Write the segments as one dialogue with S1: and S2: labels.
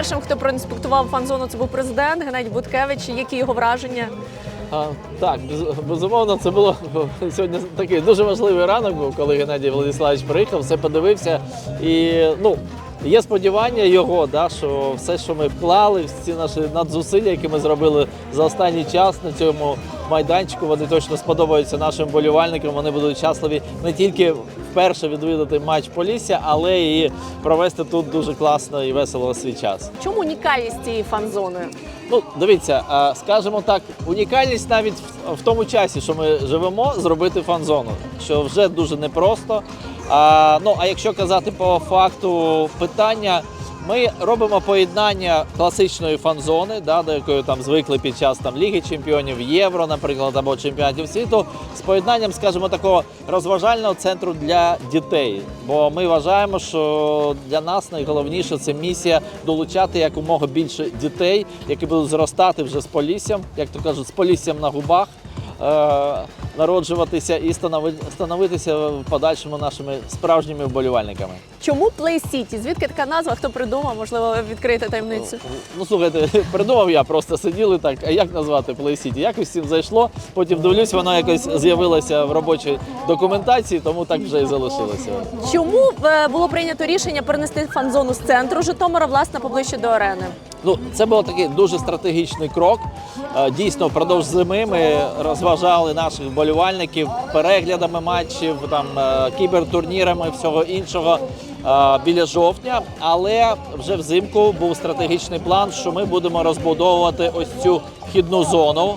S1: першим, хто проінспектував фан-зону, це був президент Геннадій Буткевич. Які його враження?
S2: А, так, без- безумовно, це було сьогодні такий дуже важливий ранок був, коли Геннадій Владиславович приїхав, все подивився. І ну, є сподівання його, да, що все, що ми вклали, всі наші надзусилля, які ми зробили за останній час на цьому майданчику, вони точно сподобаються нашим болівальникам. Вони будуть щасливі не тільки вперше відвідати матч Полісся, але і провести тут дуже класно і весело свій час.
S1: Чому унікальність цієї фан-зони?
S2: Ну, дивіться, скажімо так, унікальність навіть в тому часі, що ми живемо, зробити фан-зону, що вже дуже непросто. А, ну, а якщо казати по факту питання, ми робимо поєднання класичної фан-зони, да, до якої там звикли під час там, Ліги Чемпіонів, Євро, наприклад, або чемпіонатів світу, з поєднанням, скажімо, такого розважального центру для дітей. Бо ми вважаємо, що для нас найголовніше це місія долучати якомога більше дітей, які будуть зростати вже з поліссям, як то кажуть, з поліссям на губах. Народжуватися і станови- становитися в подальшому нашими справжніми вболівальниками.
S1: Чому Play City? Звідки така назва? Хто придумав? Можливо, відкрити таємницю?
S2: Ну слухайте, придумав я, просто сиділи так. А як назвати Play City? Якось цим зайшло. Потім дивлюсь, воно якось з'явилося в робочій документації, тому так вже і залишилося.
S1: Чому е, було прийнято рішення перенести фан-зону з центру Житомира, власне, поближче до арени?
S2: Ну, це був такий дуже стратегічний крок. Е, Дійсно, впродовж зими ми розважали наших вболівальників переглядами матчів, там е, кібертурнірами, всього іншого е, біля жовтня. Але вже взимку був стратегічний план, що ми будемо розбудовувати ось цю хідну зону,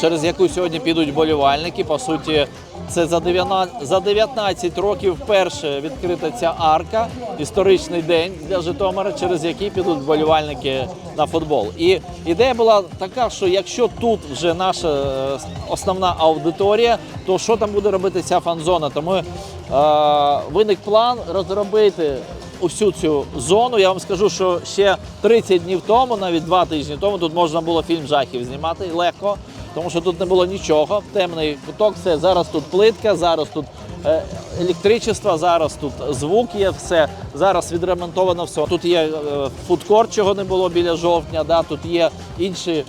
S2: через яку сьогодні підуть вболівальники. По суті, це за 19, за 19 років вперше відкрита ця арка, історичний день для Житомира, через який підуть вболівальники на футбол. І ідея була така, що якщо тут вже наша е, основна аудиторія, то що там буде робити ця фан-зона? Тому е, виник план розробити усю цю зону. Я вам скажу, що ще 30 днів тому, навіть два тижні тому, тут можна було фільм жахів знімати легко, тому що тут не було нічого. Темний куток, все зараз тут плитка, зараз тут е, електричество, зараз тут звук є, все зараз відремонтовано все. Тут є е, фудкорт, чого не було біля жовтня. Да, тут є інші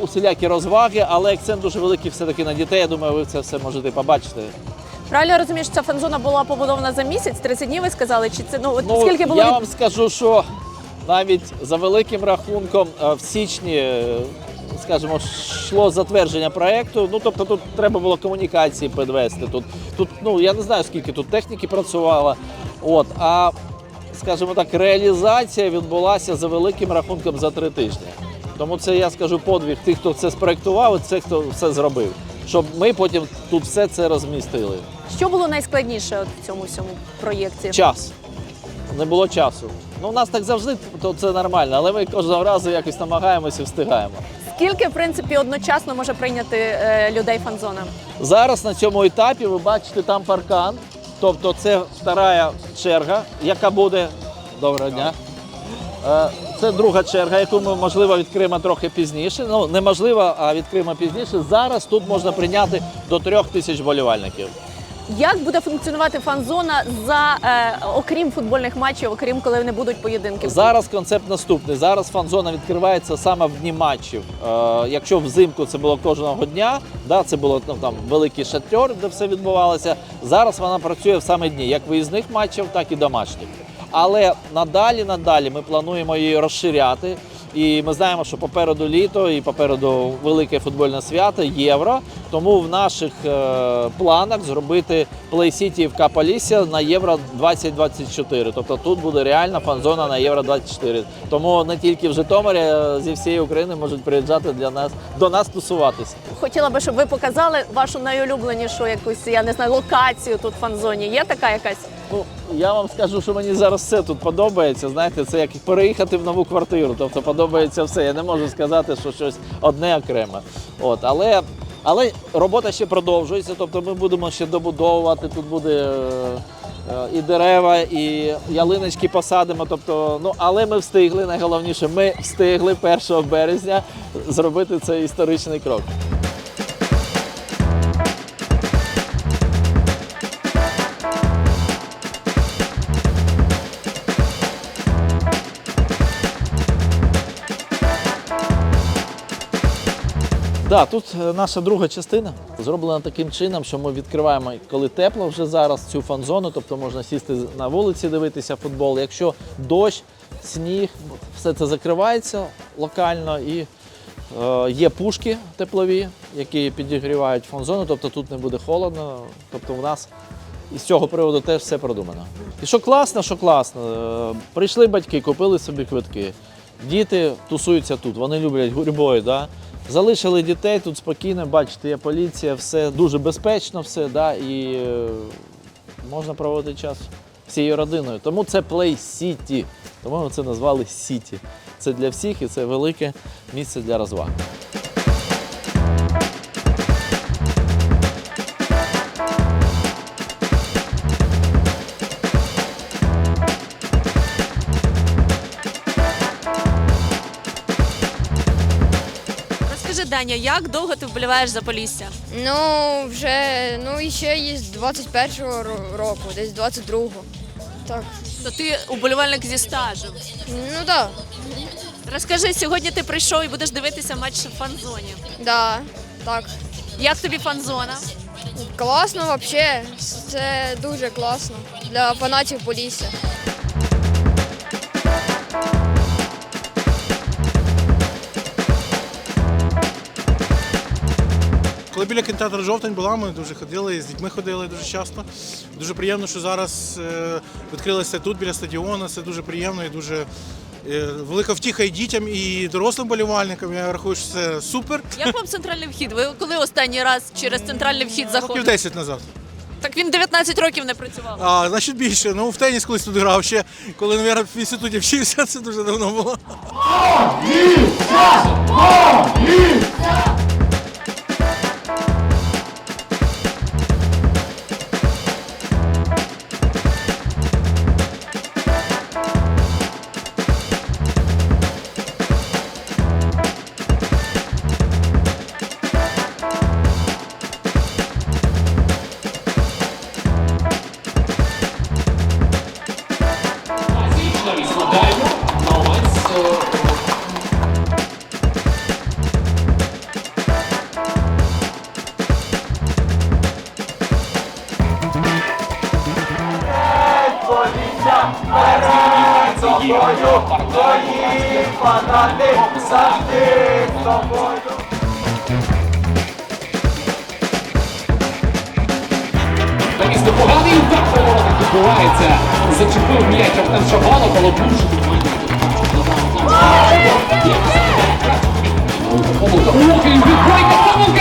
S2: усілякі розваги, але акцент дуже великий все-таки на дітей. Я думаю, ви це все можете побачити.
S1: Правильно що ця фан-зона була побудована за місяць, 30 днів ви сказали? Чи це ну от
S2: Ну,
S1: скільки було
S2: я
S1: від-
S2: вам скажу, що навіть за великим рахунком е, в січні, е, скажімо, йшло затвердження проекту. Ну тобто тут треба було комунікації підвести. Тут, тут ну я не знаю скільки тут техніки працювало. От а скажімо так, реалізація відбулася за великим рахунком за три тижні. Тому це я скажу подвиг тих, хто це спроектував, і тих, хто все зробив. Щоб ми потім тут все це розмістили.
S1: що було найскладніше от в цьому всьому проєкті?
S2: Час. Не було часу. Ну, у нас так завжди, то це нормально, але ми кожного разу якось намагаємося і встигаємо.
S1: Скільки в принципі одночасно може прийняти е, людей фан-зона?
S2: Зараз на цьому етапі ви бачите там паркан, тобто це втора черга, яка буде. Доброго дня. Е, Це друга черга, яку ми можливо відкриємо трохи пізніше. Ну неможливо, а відкриємо пізніше. Зараз тут можна прийняти до трьох тисяч болівальників.
S1: Як буде функціонувати фан-зона за е, окрім футбольних матчів, окрім коли не будуть поєдинків?
S2: Зараз концепт наступний. Зараз фан-зона відкривається саме в дні матчів. Е, якщо взимку це було кожного дня, да, це було ну, там великий шатер, де все відбувалося. Зараз вона працює в саме дні, як виїзних матчів, так і домашніх. Але надалі, надалі ми плануємо її розширяти. І ми знаємо, що попереду літо і попереду велике футбольне свято Євро. Тому в наших е, планах зробити City в Каполісся на Євро 2024. Тобто тут буде реальна фан-зона на Євро 24. Тому не тільки в Житомирі е, зі всієї України можуть приїжджати для нас до нас тусуватися.
S1: Хотіла би, щоб ви показали вашу найулюбленішу якусь, я не знаю, локацію тут в фан-зоні. Є така якась?
S2: Ну я вам скажу, що мені зараз все тут подобається. Знаєте, це як переїхати в нову квартиру. Тобто подобається все. Я не можу сказати, що щось одне окреме. От, але. Але робота ще продовжується, тобто ми будемо ще добудовувати. Тут буде е, е, і дерева, і ялиночки посадимо. Тобто, ну але ми встигли. Найголовніше, ми встигли 1 березня зробити цей історичний крок. Да, тут е, наша друга частина зроблена таким чином, що ми відкриваємо, коли тепло вже зараз цю фан-зону, тобто можна сісти на вулиці, дивитися футбол. Якщо дощ, сніг, все це закривається локально і е, є пушки теплові, які підігрівають фан-зону, тобто тут не буде холодно. Тобто у нас і з цього приводу теж все продумано. І що класно, що класно, е, прийшли батьки, купили собі квитки. Діти тусуються тут, вони люблять гурьбою. Да? Залишили дітей тут спокійно, бачите, є поліція, все дуже безпечно, все, да? і е, можна проводити час всією родиною. Тому це Play City. Тому ми це назвали Сіті. Це для всіх і це велике місце для розваг.
S1: Даня, як довго ти вболіваєш за Полісся?
S3: Ну, вже ну і ще є з 21-го року, десь 22-го. Так.
S1: То ти уболівальник зі стажем.
S3: Ну так,
S1: Розкажи, сьогодні ти прийшов і будеш дивитися матч в фан-зоні.
S3: да, так.
S1: Як тобі фан-зона?
S3: Класно взагалі. Це дуже класно для фанатів Полісся.
S4: Коли біля кінотеатру жовтень була, ми дуже ходили, з дітьми ходили дуже часто. Дуже приємно, що зараз е, відкрилося тут біля стадіону. Це дуже приємно і дуже е, велика втіха і дітям, і дорослим болівальникам. Я рахую, що це супер.
S1: Як вам центральний вхід? Ви коли останній раз через центральний вхід
S4: Років
S1: заходили?
S4: 10 назад.
S1: Так він 19 років не працював.
S4: А значить більше. Ну в теніс колись тут грав ще, коли навіть, в інституті вчився, це дуже давно було.
S5: Базічно Такий непоганий удар так воротах відбувається. Зачепив м'яч Артем Шабалов, але дуже Ох, і відбойка, помилка,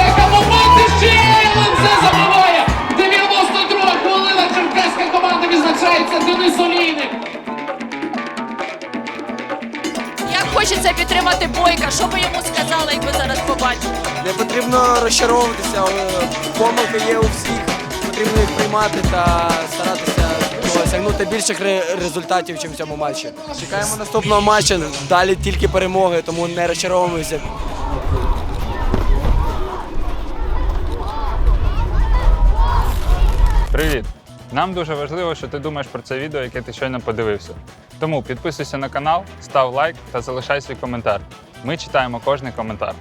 S6: розчаровуватися, помилки є у всіх. Потрібно їх приймати та старатися досягнути більших результатів, ніж в цьому матчі. Чекаємо наступного матчу. Далі тільки перемоги, тому не розчаровуємося.
S7: Привіт! Нам дуже важливо, що ти думаєш про це відео, яке ти щойно подивився. Тому підписуйся на канал, став лайк та залишай свій коментар. Ми читаємо кожний коментар.